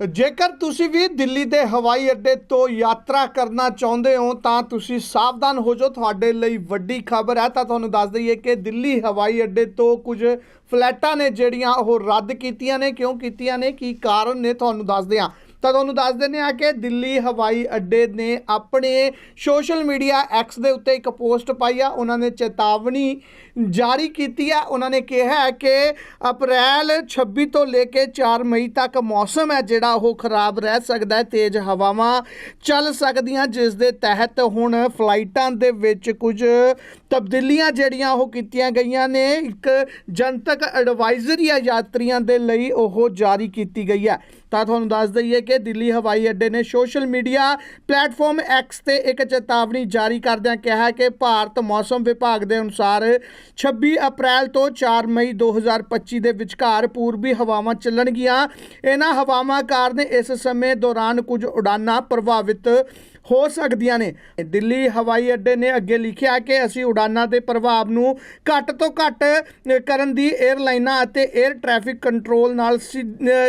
ਜੇਕਰ ਤੁਸੀਂ ਵੀ ਦਿੱਲੀ ਦੇ ਹਵਾਈ ਅੱਡੇ ਤੋਂ ਯਾਤਰਾ ਕਰਨਾ ਚਾਹੁੰਦੇ ਹੋ, ਤਾਂ ਤੁਸੀਂ ਸਾਵਧਾਨ ਹੋ ਜਾਓ। ਤੁਹਾਡੇ ਲਈ ਵੱਡੀ ਖਬਰ ਹੈ। ਤਾਂ ਤੁਹਾਨੂੰ ਦੱਸ ਦਈਏ ਕਿ ਦਿੱਲੀ ਹਵਾਈ ਅੱਡੇ ਤੋਂ ਕੁਝ ਫਲੈਟਾਂ ਨੇ ਜਿਹੜੀਆਂ ਉਹ ਰੱਦ ਕੀਤੀਆਂ ਨੇ। ਕਿਉਂ ਕੀਤੀਆਂ ਨੇ? ਕੀ ਕਾਰਨ ਨੇ? ਤੁਹਾਨੂੰ ਦੱਸਦੇ ਹਾਂ। ਤਾਂ ਤੁਹਾਨੂੰ ਦੱਸ ਦਿੰਦੇ ਆ ਕਿ ਦਿੱਲੀ ਹਵਾਈ ਅੱਡੇ ਨੇ ਆਪਣੇ ਸੋਸ਼ਲ ਮੀਡੀਆ ਐਕਸ ਦੇ ਉੱਤੇ ਇੱਕ ਪੋਸਟ ਪਾਈ ਆ। ਉਹਨਾਂ ਨੇ ਚੇਤਾਵਨੀ ਜਾਰੀ ਕੀਤੀ ਹੈ ਉਹਨਾਂ ਨੇ ਕਿਹਾ ਹੈ ਕਿ ਅਪ੍ਰੈਲ 26 ਤੋਂ ਲੈ ਕੇ 4 ਮਈ ਤੱਕ ਮੌਸਮ ਹੈ ਜਿਹੜਾ ਉਹ ਖਰਾਬ ਰਹਿ ਸਕਦਾ ਹੈ, ਤੇਜ਼ ਹਵਾਵਾਂ ਚੱਲ ਸਕਦੀਆਂ, ਜਿਸ ਦੇ ਤਹਿਤ ਹੁਣ ਫਲਾਈਟਾਂ ਦੇ ਵਿੱਚ ਕੁਝ ਤਬਦੀਲੀਆਂ ਜਿਹੜੀਆਂ ਉਹ ਕੀਤੀਆਂ ਗਈਆਂ ਨੇ। ਇੱਕ ਜਨਤਕ ਐਡਵਾਈਜ਼ਰੀ ਆ ਯਾਤਰੀਆਂ ਦੇ ਲਈ ਉਹ ਜਾਰੀ ਕੀਤੀ ਗਈ ਹੈ ਤਾਂ ਤੁਹਾਨੂੰ ਦੱਸ ਦਈਏ ਕਿ ਦਿੱਲੀ ਹਵਾਈ ਅੱਡੇ ਨੇ ਸੋਸ਼ਲ ਮੀਡੀਆ ਪਲੇਟਫਾਰਮ ਐਕਸ ਤੇ ਇੱਕ ਚੇਤਾਵਨੀ ਜਾਰੀ ਕਰਦਿਆਂ ਕਿਹਾ ਕਿ ਭਾਰਤ ਮੌਸਮ ਵਿਭਾਗ ਦੇ ਅਨੁਸਾਰ 26 ਅਪ੍ਰੈਲ ਤੋਂ 4 ਮਈ 2025 ਦੇ ਵਿਚਕਾਰ ਪੂਰਬੀ ਹਵਾਵਾਂ ਚੱਲਣਗੀਆਂ। ਇਹਨਾਂ ਹਵਾਵਾਂ ਕਾਰਨ ਇਸ ਸਮੇਂ ਦੌਰਾਨ ਕੁਝ ਉਡਾਨਾਂ ਪ੍ਰਭਾਵਿਤ ਹੋ ਸਕਦੀਆਂ ਨੇ। ਦਿੱਲੀ ਹਵਾਈ ਅੱਡੇ ਨੇ ਅੱਗੇ ਲਿਖਿਆ ਕਿ ਅਸੀਂ ਉਡਾਨਾਂ ਦੇ ਪ੍ਰਭਾਵ ਨੂੰ ਘੱਟ ਤੋਂ ਘੱਟ ਕਰਨ ਦੀ 에ਅਰਲਾਈਨਾਂ ਅਤੇ 에ਅਰ ਟ੍ਰੈਫਿਕ ਕੰਟਰੋਲ ਨਾਲ ਸਿ-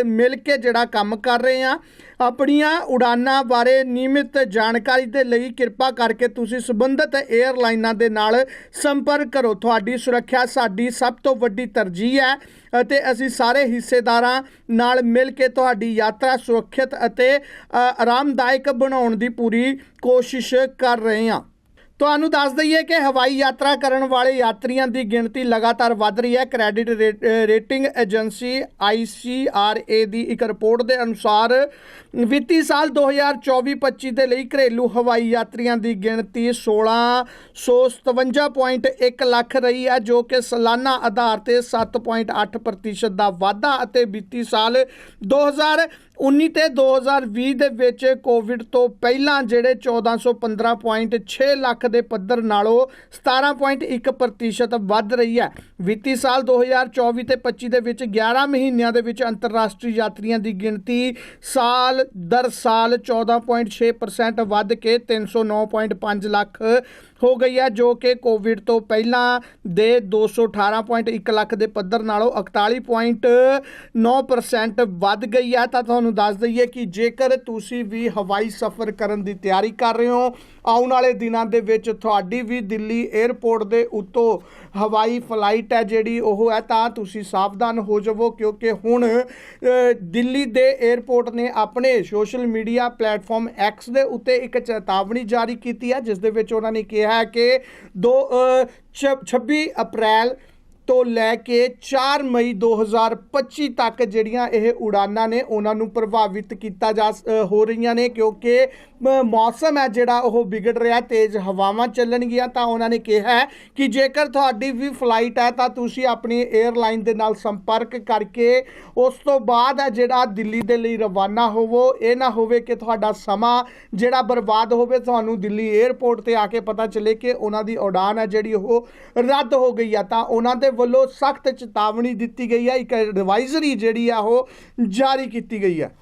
ਮਿਲ ਕੇ ਜਿਹੜਾ ਕੰਮ ਕਰ ਰਹੇ ਹਾਂ। ਆਪਣੀਆਂ ਉਡਾਨਾਂ ਬਾਰੇ ਨਿਯਮਿਤ ਜਾਣਕਾਰੀ ਦੇ ਲਈ ਕਿਰਪਾ ਕਰਕੇ ਤੁਸੀਂ ਸੰਬੰਧਿਤ 에ਅਰਲਾਈਨਾਂ ਦੇ ਨਾਲ ਸੰਪਰਕ ਕਰੋ। ਤੁਹਾਡੀ ਸੁਰੱਖਿਆ ਸਾਡੀ ਸਭ ਤੋਂ ਵੱਡੀ ਤਰਜੀਹ ਹੈ ਅਤੇ ਅਸੀਂ ਸਾਰੇ ਹਿੱਸੇਦਾਰਾਂ ਨਾਲ ਮਿਲ ਕੇ ਤੁਹਾਡੀ ਯਾਤਰਾ ਸੁਰੱਖਿਅਤ ਅਤੇ ਆਰਾਮਦਾਇਕ ਬਣਾਉਣ ਦੀ ਪੂਰੀ ਕੋਸ਼ਿਸ਼ ਕਰ ਰਹੇ ਹਾਂ। ਤੁਹਾਨੂੰ ਦੱਸ ਦਈਏ ਕਿ ਹਵਾਈ ਯਾਤਰਾ ਕਰਨ ਵਾਲੇ ਯਾਤਰੀਆਂ ਦੀ ਗਿਣਤੀ ਲਗਾਤਾਰ ਵੱਧ ਰਹੀ ਹੈ। ਕ੍ਰੈਡਿਟ ਰੇ- ਰੇਟਿੰਗ ਏਜੰਸੀ ICRA ਦੀ ਇੱਕ ਰਿਪੋਰਟ ਦੇ ਅਨੁਸਾਰ ਵਿੱਤੀ ਸਾਲ 2024-25 ਦੇ ਲਈ ਘਰੇਲੂ ਹਵਾਈ ਯਾਤਰੀਆਂ ਦੀ ਗਿਣਤੀ 1657.1 ਲੱਖ ਰਹੀ ਹੈ, ਜੋ ਕਿ ਸਾਲਾਨਾ ਆਧਾਰ ਤੇ 7.8% ਦਾ ਵਾਧਾ ਅਤੇ ਵਿੱਤੀ ਸਾਲ 2019 ਤੇ 2020 ਦੇ ਵਿੱਚ ਕੋਵਿਡ ਤੋਂ ਪਹਿਲਾਂ, ਜਿਹੜੇ 1415.6 ਲੱਖ ਦੇ ਪੱਧਰ ਨਾਲੋਂ 17.1% ਵੱਧ ਰਹੀ ਹੈ। ਵਿੱਤੀ ਸਾਲ 2024 ਤੇ 25 ਦੇ ਵਿੱਚ 11 ਮਹੀਨਿਆਂ ਦੇ ਵਿੱਚ ਅੰਤਰਰਾਸ਼ਟਰੀ ਯਾਤਰੀਆਂ ਦੀ ਗਿਣਤੀ ਸਾਲ ਦਰ ਸਾਲ 14.6% ਵੱਧ ਕੇ 309.5 ਲੱਖ ਹੋ ਗਈ ਹੈ, ਜੋ ਕਿ ਕੋਵਿਡ ਤੋਂ ਪਹਿਲਾਂ ਦੇ 218.1 ਲੱਖ ਦੇ ਪੱਧਰ ਨਾਲੋਂ 41.9% ਵੱਧ ਗਈ ਹੈ। ਤਾਂ ਤੁਹਾਨੂੰ ਦੱਸ ਦਈਏ ਕਿ ਜੇਕਰ ਤੁਸੀਂ ਵੀ ਹਵਾਈ ਸਫ਼ਰ ਕਰਨ ਦੀ ਤਿਆਰੀ ਕਰ ਰਹੇ ਹੋ, ਆਉਣ ਵਾਲੇ ਦਿਨਾਂ ਦੇ ਵਿੱਚ ਤੁਹਾਡੀ ਵੀ ਦਿੱਲੀ 에ਅਰਪੋਰਟ ਦੇ ਉੱਤੋਂ ਹਵਾਈ ਫਲਾਈਟ ਹੈ ਜਿਹੜੀ ਉਹ ਹੈ, ਤਾਂ ਤੁਸੀਂ ਸਾਵਧਾਨ ਹੋ ਜਾਵੋ, ਕਿਉਂਕਿ ਹੁਣ ਦਿੱਲੀ ਦੇ 에ਅਰਪੋਰਟ ਨੇ ਆਪਣੇ ਸੋਸ਼ਲ ਮੀਡੀਆ ਪਲੇਟਫਾਰਮ ਐਕਸ ਦੇ ਉੱਤੇ ਇੱਕ ਚੇਤਾਵਨੀ ਜਾਰੀ ਕੀਤੀ ਹੈ, ਜਿਸ ਦੇ ਵਿੱਚ ਉਹਨਾਂ ਨੇ ਕਿਹਾ ਹੈ ਕਿ ਦੋ ਛ- 26 ਅਪ੍ਰੈਲ ਤੋਂ ਲੈ ਕੇ 4 ਮਈ 2025 ਤੱਕ ਜਿਹੜੀਆਂ ਇਹ ਉਡਾਨਾਂ ਨੇ, ਉਹਨਾਂ ਨੂੰ ਪ੍ਰਭਾਵਿਤ ਕੀਤਾ ਜਾ ਹੋ ਰਹੀਆਂ ਨੇ ਕਿਉਂਕਿ ਮੌਸਮ ਹੈ ਜਿਹੜਾ ਉਹ ਵਿਗੜ ਰਿਹਾ, ਤੇਜ਼ ਹਵਾਵਾਂ ਚੱਲਣਗੀਆਂ, ਤਾਂ ਉਹਨਾਂ ਨੇ ਕਿਹਾ ਕਿ ਜੇਕਰ ਤੁਹਾਡੀ ਵੀ ਫਲਾਈਟ ਹੈ, ਤਾਂ ਤੁਸੀਂ ਆਪਣੀ 에ਅਰਲਾਈਨ ਦੇ ਨਾਲ ਸੰਪਰਕ ਕਰਕੇ ਉਸ ਤੋਂ ਬਾਅਦ ਹੈ ਜਿਹੜਾ ਦਿੱਲੀ ਦੇ ਲਈ ਰਵਾਨਾ ਹੋਵੋ। ਇਹ ਨਾ ਹੋਵੇ ਕਿ ਤੁਹਾਡਾ ਸਮਾਂ ਜਿਹੜਾ ਬਰਬਾਦ ਹੋਵੇ, ਤੁਹਾਨੂੰ ਦਿੱਲੀ 에ਅਰਪੋਰਟ ਤੇ ਆ ਕੇ ਪਤਾ ਚੱਲੇ ਕਿ ਉਹਨਾਂ ਦੀ ਉਡਾਨ ਹੈ ਜਿਹੜੀ ਉਹ ਰੱਦ ਹੋ ਗਈ ਆ, ਤਾਂ ਉਹਨਾਂ ਦੇ ਵੱਲੋਂ ਸਖਤ ਚੇਤਾਵਨੀ ਦਿੱਤੀ ਗਈ ਹੈ। ਇੱਕ ਐਡਵਾਈਜ਼ਰੀ ਜਿਹੜੀ ਆ ਉਹ ਜਾਰੀ ਕੀਤੀ ਗਈ ਹੈ।